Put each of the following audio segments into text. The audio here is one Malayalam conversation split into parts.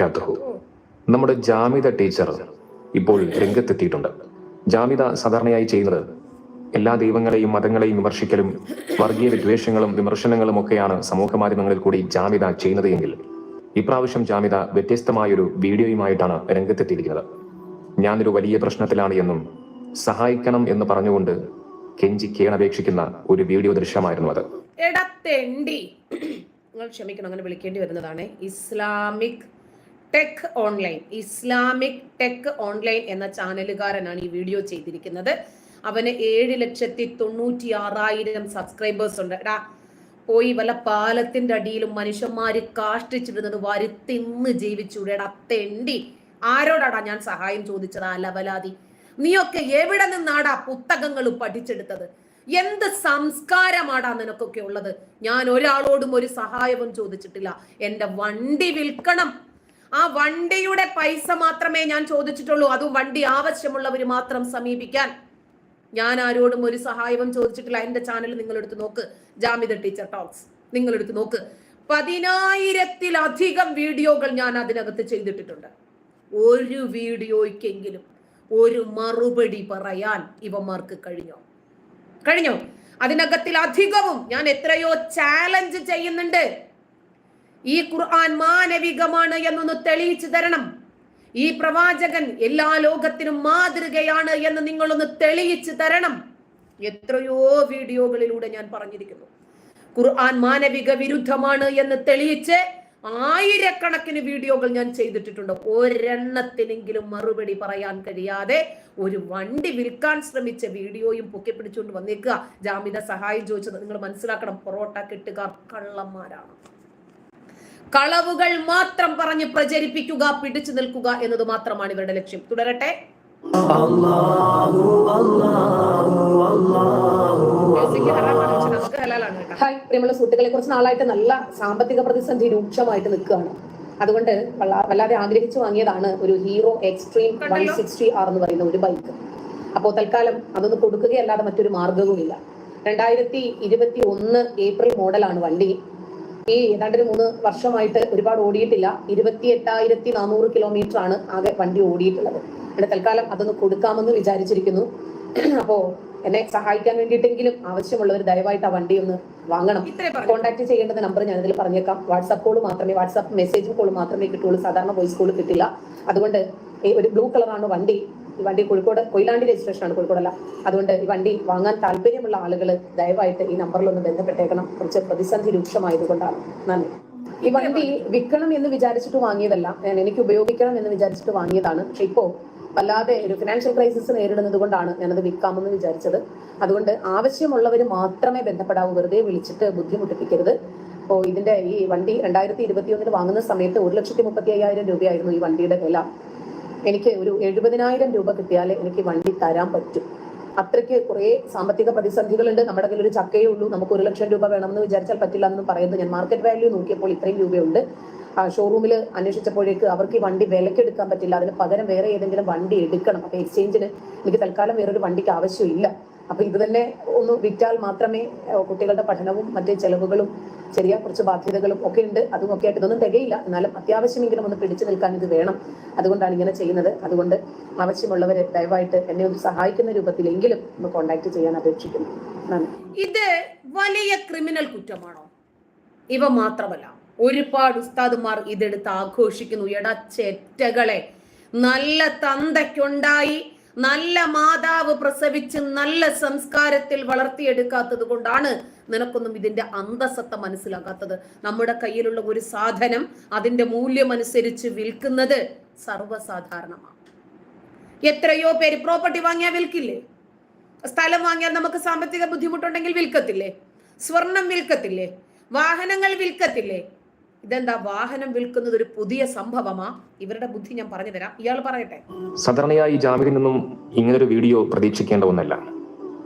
വബറകാതുഹു നമ്മുടെ ജാമിത ടീച്ചർ ഇപ്പോൾ രംഗത്തെത്തിയിട്ടുണ്ട്. ജാമിത സാധാരണയായി ചെയ്യുന്നത് എല്ലാ ദൈവങ്ങളെയും മതങ്ങളെയും വിമർശിക്കലും വർഗീയ വിദ്വേഷങ്ങളും വിമർശനങ്ങളും ഒക്കെയാണ് സമൂഹ മാധ്യമങ്ങളിൽ കൂടി ജാമിത ചെയ്യുന്നത് എങ്കിൽ ഇപ്രാവശ്യം ജാമിത വ്യത്യസ്തമായൊരു വീഡിയോയുമായിട്ടാണ് രംഗത്തെത്തിയിരിക്കുന്നത്. ഞാനൊരു വലിയ പ്രശ്നത്തിലാണ് എന്നും സഹായിക്കണം എന്ന് പറഞ്ഞുകൊണ്ട് കെഞ്ചി കേണപേക്ഷിക്കുന്ന ഒരു വീഡിയോ ദൃശ്യമായിരുന്നു അത്. നിങ്ങൾ ക്ഷമിക്കണം അങ്ങനെ വിളിക്കേണ്ടി വരുന്നതാണ്. Islamic tech online Islamic tech online എന്ന ചാനലുകാരനാണ് ഈ വീഡിയോ ചെയ്തിരിക്കുന്നത്. അവന് ഏഴ് ലക്ഷത്തി തൊണ്ണൂറ്റി ആറായിരം സബ്സ്ക്രൈബേഴ്സ് ഉണ്ട്. എടാ പോയി വല്ല പാലത്തിന്റെ അടിയിലും മനുഷ്യന്മാര് കാഷ്ടിച്ചിടുന്നത് വരുത്തിന്ന് തിന്ന് ജീവിച്ചൂടെ. എടാ തെണ്ടി. ആരോടാടാ ഞാൻ സഹായം ചോദിച്ചത്? അലവലാതി ലവലാതി. നീയൊക്കെ എവിടെ നിന്നാടാ പുസ്തകങ്ങൾ പഠിച്ചെടുത്തത്? എന്ത് സംസ്കാരമാടാ നിനക്കൊക്കെ ഉള്ളത്? ഞാൻ ഒരാളോടും ഒരു സഹായവും ചോദിച്ചിട്ടില്ല. എന്റെ വണ്ടി വിൽക്കണം. ആ വണ്ടിയുടെ പൈസ മാത്രമേ ഞാൻ ചോദിച്ചിട്ടുള്ളൂ. അതും വണ്ടി ആവശ്യമുള്ളവർ മാത്രം സമീപിക്കാൻ. ഞാൻ ആരോടും ഒരു സഹായവും ചോദിച്ചിട്ടില്ല. എന്റെ ചാനൽ നിങ്ങളെടുത്ത് നോക്ക്. Jamitha teacher talks. നിങ്ങളെടുത്ത് നോക്ക്. പതിനായിരത്തിലധികം വീഡിയോകൾ ഞാൻ അതിനകത്ത് ചെയ്തിട്ടിട്ടുണ്ട്. ഒരു വീഡിയോയ്ക്കെങ്കിലും ഒരു മറുപടി പറയാൻ ഇവന്മാർക്ക് കഴിഞ്ഞോ? കഴിഞ്ഞോ? അതിനകത്തിൽ അധികവും ഞാൻ എത്രയോ ചാലഞ്ച് ചെയ്യുന്നുണ്ട്. ഈ ഖുർആൻ മാനവികമാണ് എന്നൊന്ന് തെളിയിച്ചു തരണം. ഈ പ്രവാചകൻ എല്ലാ ലോകത്തിനും മാതൃകയാണ് എന്ന് നിങ്ങളൊന്ന് തെളിയിച്ചു തരണം. എത്രയോ വീഡിയോകളിലൂടെ ഞാൻ പറഞ്ഞിരിക്കുന്നു. ഖുർആൻ മാനവിക വിരുദ്ധമാണ് എന്ന് തെളിയിച്ച് ആയിരക്കണക്കിന് വീഡിയോകൾ ഞാൻ ചെയ്തിട്ടിട്ടുണ്ട്. ഒരെണ്ണത്തിനെങ്കിലും മറുപടി പറയാൻ കഴിയാതെ ഒരു വണ്ടി വിൽക്കാൻ ശ്രമിച്ച വീഡിയോയും പൊക്കി പിടിച്ചുകൊണ്ട് വന്നേക്കുക. ജാമിത സഹായം ചോദിച്ചത് നിങ്ങൾ മനസ്സിലാക്കണം പൊറോട്ട കെട്ടുകാർ കള്ളന്മാരാണ്. കളവുകൾ മാത്രം പറഞ്ഞ് പ്രചരിപ്പിക്കുക പിടിച്ചു നിൽക്കുക എന്നത് മാത്രമാണ് ഇവരുടെ ലക്ഷ്യം. തുടരട്ടെ. ഹായ് പ്രിയമുള്ള സുഹൃത്തുക്കളെ കുറച്ച് നാളായിട്ട് നല്ല സാമ്പത്തിക പ്രതിസന്ധി രൂക്ഷമായിട്ട് നിൽക്കുകയാണ്. അതുകൊണ്ട് വല്ലാതെ ആഗ്രഹിച്ചു വാങ്ങിയതാണ് ഒരു Hero Xtreme one sixty R എന്ന് പറയുന്ന ഒരു ബൈക്ക്. അപ്പോൾ തൽക്കാലം അതൊന്ന് കൊടുക്കുകയല്ലാതെ മറ്റൊരു മാർഗവുമില്ല രണ്ടായിരത്തി ഇരുപത്തി ഒന്ന് ഏപ്രിൽ മോഡലാണ് വണ്ടി. ഈ ഏതാണ്ട് ഒരു മൂന്ന് വർഷമായിട്ട് ഒരുപാട് ഓടിയിട്ടില്ല. ഇരുപത്തി എട്ടായിരത്തി നാനൂറ് കിലോമീറ്റർ ആണ് ആകെ വണ്ടി ഓടിയിട്ടുള്ളത്. ഇവിടെ തൽക്കാലം അതൊന്ന് കൊടുക്കാമെന്ന് വിചാരിച്ചിരിക്കുന്നു. അപ്പോ എന്നെ സഹായിക്കാൻ വേണ്ടിയിട്ടെങ്കിലും ആവശ്യമുള്ളവർ ദയവായിട്ട് ആ വണ്ടി ഒന്ന് വാങ്ങണം. കോൺടാക്ട് ചെയ്യേണ്ടത് നമ്പർ ഞാൻ ഇതിൽ പറഞ്ഞേക്കാം. വാട്സാപ്പ് കോൾ മാത്രമേ വാട്സാപ്പ് മെസ്സേജ് കോൾ മാത്രമേ കിട്ടുള്ളൂ സാധാരണ വോയിസ് കോൾ കിട്ടില്ല. അതുകൊണ്ട് ഈ ഒരു ബ്ലൂ കളറാണ് വണ്ടി. ഈ വണ്ടി കോഴിക്കോട് കൊയിലാണ്ടി രജിസ്ട്രേഷൻ ആണ് കോഴിക്കോടല്ല. അതുകൊണ്ട് ഈ വണ്ടി വാങ്ങാൻ താല്പര്യമുള്ള ആളുകൾ ദയവായിട്ട് ഈ നമ്പറിൽ ഒന്ന് ബന്ധപ്പെട്ടേക്കണം. കുറച്ച് പ്രതിസന്ധി രൂക്ഷമായതുകൊണ്ടാണ്. നന്ദി. ഈ വണ്ടി വിൽക്കണം എന്ന് വിചാരിച്ചിട്ട് വാങ്ങിയതല്ല. ഞാൻ എനിക്ക് ഉപയോഗിക്കണം എന്ന് വിചാരിച്ചിട്ട് വാങ്ങിയതാണ്. പക്ഷെ ഇപ്പോ വല്ലാതെ ഒരു ഫിനാൻഷ്യൽ ക്രൈസിസ് നേരിടുന്നത് കൊണ്ടാണ് ഞാനത് വിൽക്കാമെന്ന് വിചാരിച്ചത്. അതുകൊണ്ട് ആവശ്യമുള്ളവർ മാത്രമേ ബന്ധപ്പെടാവൂ. വെറുതെ വിളിച്ചിട്ട് ബുദ്ധിമുട്ടിപ്പിക്കരുത്. അപ്പോൾ ഇതിന്റെ ഈ വണ്ടി രണ്ടായിരത്തി ഇരുപത്തി ഒന്നിൽ വാങ്ങുന്ന സമയത്ത് ഒരു ലക്ഷത്തി മുപ്പത്തി അയ്യായിരം രൂപയായിരുന്നു ഈ വണ്ടിയുടെ വില. എനിക്ക് ഒരു എഴുപതിനായിരം രൂപ കിട്ടിയാൽ എനിക്ക് വണ്ടി തരാൻ പറ്റും. അത്രയ്ക്ക് കുറേ സാമ്പത്തിക പ്രതിസന്ധികളുണ്ട്. നമ്മുടെ കയ്യിൽ ഒരു ചക്കയേ ഉള്ളൂ. നമുക്ക് ഒരു ലക്ഷം രൂപ വേണമെന്ന് വിചാരിച്ചാൽ പറ്റില്ല എന്നും പറയുന്നത് ഞാൻ മാർക്കറ്റ് വാല്യൂ നോക്കിയപ്പോൾ ഇത്രയും രൂപയുണ്ട്. ഷോറൂമിൽ അന്വേഷിച്ചപ്പോഴേക്ക് അവർക്ക് ഈ വണ്ടി വിലക്കെടുക്കാൻ പറ്റില്ല. അതിന് പകരം വേറെ ഏതെങ്കിലും വണ്ടി എടുക്കണം. അപ്പൊ എക്സ്ചേഞ്ചിന് എനിക്ക് തൽക്കാലം വേറൊരു വണ്ടിക്ക് ആവശ്യമില്ല. അപ്പൊ ഇത് തന്നെ ഒന്ന് വിറ്റാൽ മാത്രമേ കുട്ടികളുടെ പഠനവും മറ്റേ ചെലവുകളും ചെറിയ കുറച്ച് ബാധ്യതകളും ഒക്കെ ഉണ്ട്. അതും ഒക്കെ ആയിട്ട് ഇതൊന്നും തികയില്ല. എന്നാലും അത്യാവശ്യമെങ്കിലും ഒന്ന് പിടിച്ചു നിൽക്കാൻ ഇത് വേണം. അതുകൊണ്ടാണ് ഇങ്ങനെ ചെയ്യുന്നത്. അതുകൊണ്ട് ആവശ്യമുള്ളവർ ദയവായിട്ട് എന്നെ ഒന്ന് സഹായിക്കുന്ന രൂപത്തിലെങ്കിലും ഒന്ന് കോണ്ടാക്ട് ചെയ്യാൻ അപേക്ഷിക്കുന്നു. ഇത് വലിയ ക്രിമിനൽ കുറ്റമാണോ? ഇവ മാത്രമല്ല ഒരുപാട് ഉസ്താദുമാർ ഇതെടുത്ത് ആഘോഷിക്കുന്നു. എടാ ചെറ്റകളെ നല്ല തന്തയ്ക്കുണ്ടായി. നല്ല മാതാവ് പ്രസവിച്ച് നല്ല സംസ്കാരത്തിൽ വളർത്തിയെടുക്കാത്തത് കൊണ്ടാണ് നിനക്കൊന്നും ഇതിന്റെ അന്തസത്ത മനസ്സിലാകാത്തത്. നമ്മുടെ കയ്യിലുള്ള ഒരു സാധനം അതിന്റെ മൂല്യം അനുസരിച്ച് വിൽക്കുന്നത് സർവസാധാരണമാണ്. എത്രയോ പേര് പ്രോപ്പർട്ടി വാങ്ങിയാൽ വിൽക്കില്ലേ? സ്ഥലം വാങ്ങിയാൽ നമുക്ക് സാമ്പത്തിക ബുദ്ധിമുട്ടുണ്ടെങ്കിൽ വിൽക്കത്തില്ലേ? സ്വർണം വിൽക്കത്തില്ലേ? വാഹനങ്ങൾ വിൽക്കത്തില്ലേ? ഇതെന്താ വാഹനം വിൽക്കുന്നത് ഒരു പുതിയ സംഭവമാ? ഇവരുടെ ബുദ്ധി ഞാൻ പറഞ്ഞു തരാം. ഇയാൾ പറയട്ടെ. സാധാരണയായി ജാമ്യത്തിൽ നിന്നും ഇങ്ങനൊരു വീഡിയോ പ്രതീക്ഷിക്കേണ്ട ഒന്നല്ല.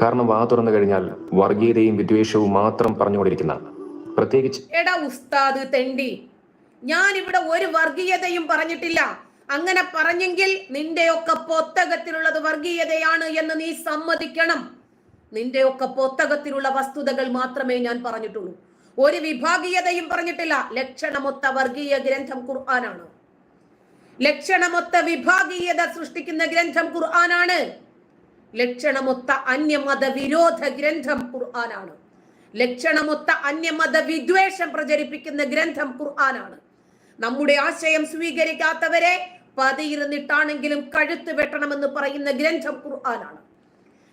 കാരണം വാ തുറന്നു കഴിഞ്ഞാൽ വർഗീയതയും വിദ്വേഷവും മാത്രം പറഞ്ഞുകൊണ്ടിരിക്കുന്ന പ്രത്യേകിച്ച് എടാ ഉസ്താദ് തെണ്ടി ഞാൻ ഇവിടെ ഒരു വർഗീയതയും പറഞ്ഞിട്ടില്ല. അങ്ങനെ പറഞ്ഞെങ്കിൽ നിന്റെയൊക്കെ പൊത്തകത്തിലുള്ളത് വർഗീയതയാണ് എന്ന് നീ സമ്മതിക്കണം. നിന്റെയൊക്കെ പൊത്തകത്തിലുള്ള വസ്തുതകൾ മാത്രമേ ഞാൻ പറഞ്ഞിട്ടുള്ളൂ. ഒരു വിഭാഗീയതയും പറഞ്ഞിട്ടില്ല. ലക്ഷണമൊത്ത വർഗീയ ഗ്രന്ഥം ഖുർആനാണ്. ലക്ഷണമൊത്ത വിഭാഗീയത സൃഷ്ടിക്കുന്ന ഗ്രന്ഥം ഖുർആനാണ്. ലക്ഷണമൊത്ത അന്യമത വിരോധ ഗ്രന്ഥം ഖുർആനാണ്. ലക്ഷണമൊത്ത അന്യമത വിദ്വേഷം പ്രചരിപ്പിക്കുന്ന ഗ്രന്ഥം ഖുർആനാണ്. നമ്മുടെ ആശയം സ്വീകരിക്കാത്തവരെ പതിയിരുന്നിട്ടാണെങ്കിലും കഴുത്ത് വെട്ടണമെന്ന് പറയുന്ന ഗ്രന്ഥം ഖുർആനാണ്.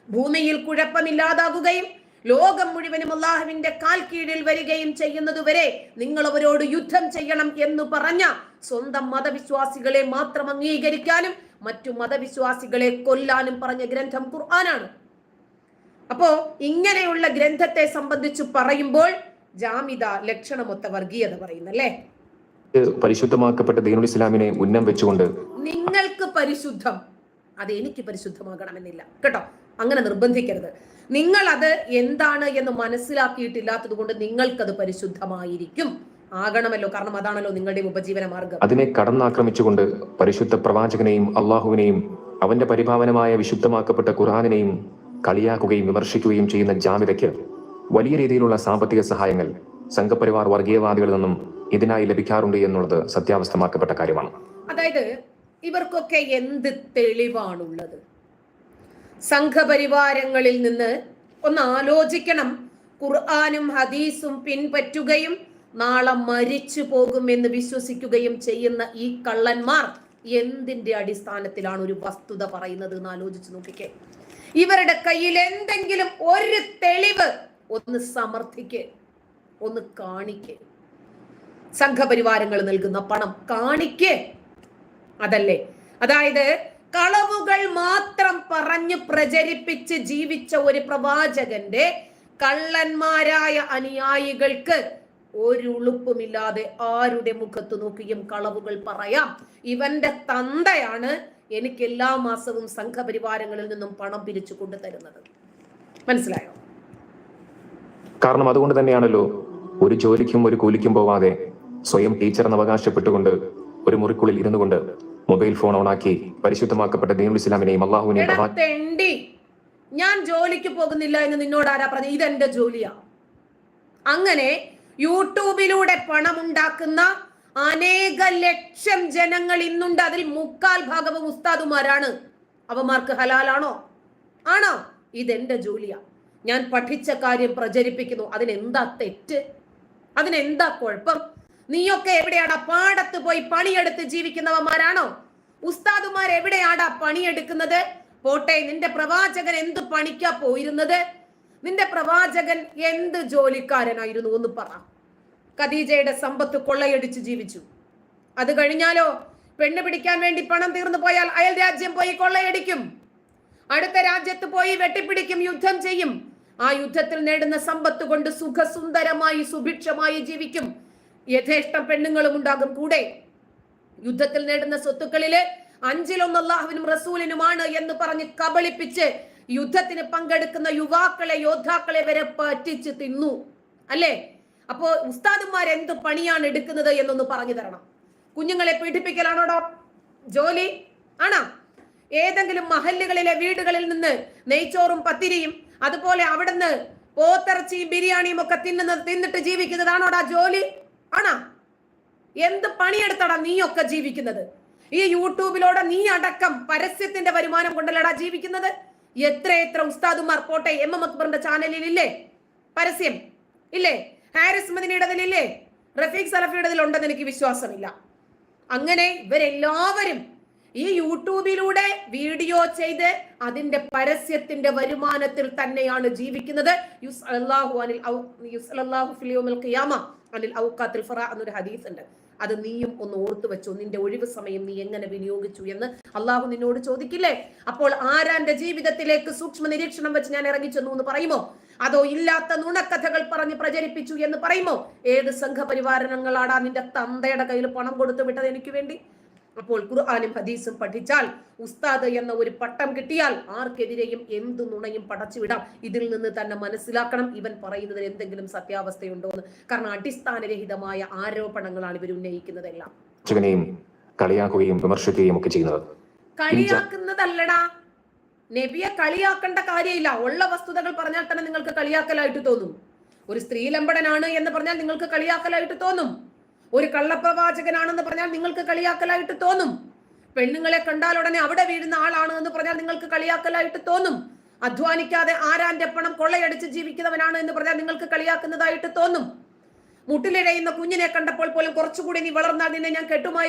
ഭൂമിയിൽ കുഴപ്പമില്ലാതാകുകയും ലോകം മുഴുവനും അള്ളാഹുവിന്റെ കാൽ കീഴിൽ വരികയും ചെയ്യുന്നതുവരെ നിങ്ങൾ അവരോട് യുദ്ധം ചെയ്യണം എന്ന് പറഞ്ഞ സ്വന്തം മതവിശ്വാസികളെ മാത്രം അംഗീകരിക്കാനും മറ്റു മതവിശ്വാസികളെ കൊല്ലാനും പറഞ്ഞ ഗ്രന്ഥം ഖുർആനാണ്. അപ്പോ ഇങ്ങനെയുള്ള ഗ്രന്ഥത്തെ സംബന്ധിച്ച് പറയുമ്പോൾ ജാമിത ലക്ഷണമൊത്ത വർഗീയത പറയുന്നല്ലേ? പരിശുദ്ധമാക്കപ്പെട്ട ദീനുൽ ഇസ്ലാമിനെ ഉന്നം വെച്ചുകൊണ്ട് നിങ്ങൾക്ക് പരിശുദ്ധം അത് എനിക്ക് പരിശുദ്ധമാകണമെന്നില്ല. കേട്ടോ? അങ്ങനെ നിർബന്ധിക്കരുത്. നിങ്ങൾ അത് എന്താണ് എന്ന് മനസ്സിലാക്കിയിട്ടില്ലാത്തത് കൊണ്ട് നിങ്ങൾക്കത് പരിശുദ്ധമായിരിക്കും. ആകണമല്ലോ കാരണം അതാണല്ലോ നിങ്ങളുടെ ഉപജീവന മാർഗം. അതിനെ കടന്നാക്രമിച്ചുകൊണ്ട് പരിശുദ്ധ പ്രവാചകനെയും അള്ളാഹുവിനെയും അവന്റെ പരിഭാവനമായ വിശുദ്ധമാക്കപ്പെട്ട ഖുർആാനിനെയും കളിയാക്കുകയും വിമർശിക്കുകയും ചെയ്യുന്ന ജാമിതയ്ക്ക് വലിയ രീതിയിലുള്ള സാമ്പത്തിക സഹായങ്ങൾ സംഘപരിവാർ വർഗീയവാദികളിൽ നിന്നും ഇതിനായി ലഭിക്കാറുണ്ട് എന്നുള്ളത് സത്യാവസ്ഥമാക്കപ്പെട്ട കാര്യമാണ്. അതായത് ഇവർക്കൊക്കെ എന്ത് തെളിവാണുള്ളത്? സംഘപരിവാരങ്ങളിൽ നിന്ന് ഒന്ന് ആലോചിക്കണം. ഖുർആാനും ഹദീസും പിൻപറ്റുകയും നാളെ മരിച്ചു പോകുമെന്ന് വിശ്വസിക്കുകയും ചെയ്യുന്ന ഈ കള്ളന്മാർ എന്തിന്റെ അടിസ്ഥാനത്തിലാണ് ഒരു വസ്തുത പറയുന്നത് എന്ന് ആലോചിച്ച് നോക്കിക്കേ. ഇവരുടെ കയ്യിൽ എന്തെങ്കിലും ഒരു തെളിവ് ഒന്ന് സമർത്ഥിക്ക് ഒന്ന് കാണിക്കേ. സംഘപരിവാരങ്ങൾ നൽകുന്ന പണം കാണിക്ക്. അതല്ലേ? അതായത് കളവുകൾ മാത്രം പറഞ്ഞു പ്രചരിപ്പിച്ച് ജീവിച്ച ഒരു പ്രവാചകന്റെ കള്ളന്മാരായ അനുയായികൾക്ക് ഒരു ഉളുപ്പുമില്ലാതെ ആരുടെ മുഖത്ത് നോക്കിയും കളവുകൾ പറയാം? ഇവന്റെ തന്തയാണ് എനിക്ക് എല്ലാ മാസവും സംഘപരിവാരങ്ങളിൽ നിന്നും പണം പിരിച്ചു കൊണ്ടുതരുന്നത്. മനസ്സിലായോ? കാരണം അതുകൊണ്ട് തന്നെയാണല്ലോ ഒരു ജോലിക്കും ഒരു കൂലിക്കും പോവാതെ സ്വയം ടീച്ചർ എന്ന് അവകാശപ്പെട്ടുകൊണ്ട് ഒരു മുറിക്കുള്ളിൽ ഇരുന്നു കൊണ്ട് മൊബൈൽ ഫോൺ ഓണാക്കി പരിശുദ്ധമാക്കപ്പെട്ട ദീനുൽ ഇസ്ലാമിനെയും അള്ളാഹുവിനെയും തെണ്ടി. ഞാൻ ജോലിക്ക് പോകുന്നില്ല എന്ന് നിന്നോട് ആരാ പറഞ്ഞു ഇതെന്റെ ജോലിയാ. അങ്ങനെ യൂട്യൂബിലൂടെ പണമുണ്ടാക്കുന്ന അനേക ലക്ഷം ജനങ്ങൾ ഇന്നുണ്ട്. അതിൽ മുക്കാൽ ഭാഗവും ഉസ്താദുമാരാണ്. അവന്മാർക്ക് ഹലാലാണോ? ആണോ? ഇതെന്റെ ജോലിയാ. ഞാൻ പഠിച്ച കാര്യം പ്രചരിപ്പിക്കുന്നു. അതിനെന്താ തെറ്റ്? അതിനെന്താ കുഴപ്പം? നീയൊക്കെ എവിടെയാടാ പാടത്ത് പോയി പണിയെടുത്ത് ജീവിക്കുന്നവന്മാരാണോ? ഉസ്താദുമാർ എവിടെയാടാ പണിയെടുക്കുന്നത്? പോട്ടെ നിന്റെ പ്രവാചകൻ എന്ത് പണിക്കാ പോയിരുന്നത്? നിന്റെ പ്രവാചകൻ എന്ത് ജോലിക്കാരനായിരുന്നു എന്ന് പറ. ഖദീജയുടെ സമ്പത്ത് കൊള്ളയടിച്ച് ജീവിച്ചു. അത് കഴിഞ്ഞാലോ? പെണ്ണ് പിടിക്കാൻ വേണ്ടി പണം തീർന്നു പോയാൽ അയൽ രാജ്യം പോയി കൊള്ളയടിക്കും. അടുത്ത രാജ്യത്ത് പോയി വെട്ടിപ്പിടിക്കും യുദ്ധം ചെയ്യും. ആ യുദ്ധത്തിൽ നേടുന്ന സമ്പത്ത് കൊണ്ട് സുഖസുന്ദരമായി സുഭിക്ഷമായി ജീവിക്കും. യഥേഷ്ടം പെണ്ണുങ്ങളും ഉണ്ടാകും കൂടെ. യുദ്ധത്തിൽ നേടുന്ന സ്വത്തുക്കളിൽ അഞ്ചിലൊന്ന് അള്ളാഹുവിനും റസൂലിനുമാണ് എന്ന് പറഞ്ഞ് കബളിപ്പിച്ച് യുദ്ധത്തിന് പങ്കെടുക്കുന്ന യുവാക്കളെ യോദ്ധാക്കളെ വരെ പറ്റിച്ച് തിന്നു. അല്ലേ? അപ്പോ ഉസ്താദുമാർ എന്ത് പണിയാണ് എടുക്കുന്നത് എന്നൊന്ന് പറഞ്ഞു തരണം. കുഞ്ഞുങ്ങളെ പീഡിപ്പിക്കലാണോടോ ജോലി? ആണോ? ഏതെങ്കിലും മഹല്ലുകളിലെ വീടുകളിൽ നിന്ന് നെയ്ച്ചോറും പത്തിരിയും അതുപോലെ അവിടുന്ന് പോത്തിറച്ചിയും ബിരിയാണിയും ഒക്കെ തിന്നുന്നത് തിന്നിട്ട് ജീവിക്കുന്നതാണോടാ ജോലി? ആണോ? എന്ത് പണിയെടുത്തടാ നീയൊക്കെ ജീവിക്കുന്നത്? ഈ യൂട്യൂബിലൂടെ നീ അടക്കം പരസ്യത്തിന്റെ വരുമാനം കൊണ്ടല്ലടാ ജീവിക്കുന്നത്? എത്ര എത്ര ഉസ്താദുമാർ പോട്ടെ എം. എം. അക്ബറിന്റെ ചാനലിൽ ഇല്ലേ പരസ്യം ഇല്ലേ? ഹാരിസ് മദിനിയുടേതിലില്ലേ? റഫീഖ് സലഫിയുടെ ഉണ്ടെന്ന് എനിക്ക് വിശ്വാസമില്ല. അങ്ങനെ ഇവരെല്ലാവരും ഈ യൂട്യൂബിലൂടെ വീഡിയോ ചെയ്ത് അതിന്റെ പരസ്യത്തിന്റെ വരുമാനത്തിൽ തന്നെയാണ് ജീവിക്കുന്നത്. യുസ് അള്ളാഹു അനിൽ യുസ് അള്ളാഹു ഫിൽ യൗമിൽ ഖിയാമ. അനിൽ ഔക്കാത്തിൽ ഫറ എന്നൊരു ഹദീസ് ഉണ്ട്. അത് നീയും ഒന്ന് ഓർത്തു വെച്ചു നിന്റെ ഒഴിവ് സമയം നീ എങ്ങനെ വിനിയോഗിച്ചു എന്ന് അള്ളാഹു നിന്നോട് ചോദിക്കില്ലേ? അപ്പോൾ ആരാന്റെ ജീവിതത്തിലേക്ക് സൂക്ഷ്മ നിരീക്ഷണം വെച്ച് ഞാൻ ഇറങ്ങിച്ചെന്നു എന്ന് പറയുമോ? അതോ ഇല്ലാത്ത നുണക്കഥകൾ പറഞ്ഞ് പ്രചരിപ്പിച്ചു എന്ന് പറയുമോ? ഏത് സംഘപരിവാരണങ്ങളാടാ നിന്റെ തന്തയുടെ കയ്യിൽ പണം കൊടുത്തു വിട്ടത് എനിക്ക് വേണ്ടി? അപ്പോൾ ഖുർആാനും ഹദീസും പഠിച്ചാൽ ഉസ്താദ് എന്ന ഒരു പട്ടം കിട്ടിയാൽ ആർക്കെതിരെയും എന്തു നുണയും പടച്ചുവിടാം. ഇതിൽ നിന്ന് തന്നെ മനസ്സിലാക്കണം. ഇവൻ പറയുന്നതിൽ എന്തെങ്കിലും സത്യാവസ്ഥയുണ്ടോ എന്ന് കാരണം അടിസ്ഥാനരഹിതമായ ആരോപണങ്ങളാണ് ഇവർ ഉന്നയിക്കുന്നതെല്ലാം. കളിയാക്കുകയും വിമർശിക്കുകയും ഒക്കെ ചെയ്യുന്നത്. കളിയാക്കുന്നതല്ലടാ. നബിയെ കളിയാക്കേണ്ട കാര്യമില്ല. ഉള്ള വസ്തുതകൾ പറഞ്ഞാൽ തന്നെ നിങ്ങൾക്ക് കളിയാക്കലായിട്ട് തോന്നും. ഒരു സ്ത്രീ സ്ത്രീലമ്പടനാണ് എന്ന് പറഞ്ഞാൽ നിങ്ങൾക്ക് കളിയാക്കലായിട്ട് തോന്നും. ഒരു കള്ളപ്രവാചകനാണെന്ന് പറഞ്ഞാൽ നിങ്ങൾക്ക് കളിയാക്കലായിട്ട് തോന്നും. പെണ്ണുങ്ങളെ കണ്ടാൽ ഉടനെ അവിടെ വീഴുന്ന ആളാണ് എന്ന് പറഞ്ഞാൽ നിങ്ങൾക്ക് കളിയാക്കലായിട്ട് തോന്നും. അധ്വാനിക്കാതെ ആരാന്റെ പണം കൊള്ളയടിച്ച് ജീവിക്കുന്നവനാണ് എന്ന് പറഞ്ഞാൽ നിങ്ങൾക്ക് കളിയാക്കുന്നതായിട്ട് തോന്നും. മുട്ടിലിഴയുന്ന കുഞ്ഞിനെ കണ്ടപ്പോൾ പോലും കുറച്ചുകൂടി നീ വളർന്നാൽ നിന്നെ ഞാൻ കെട്ടുമായി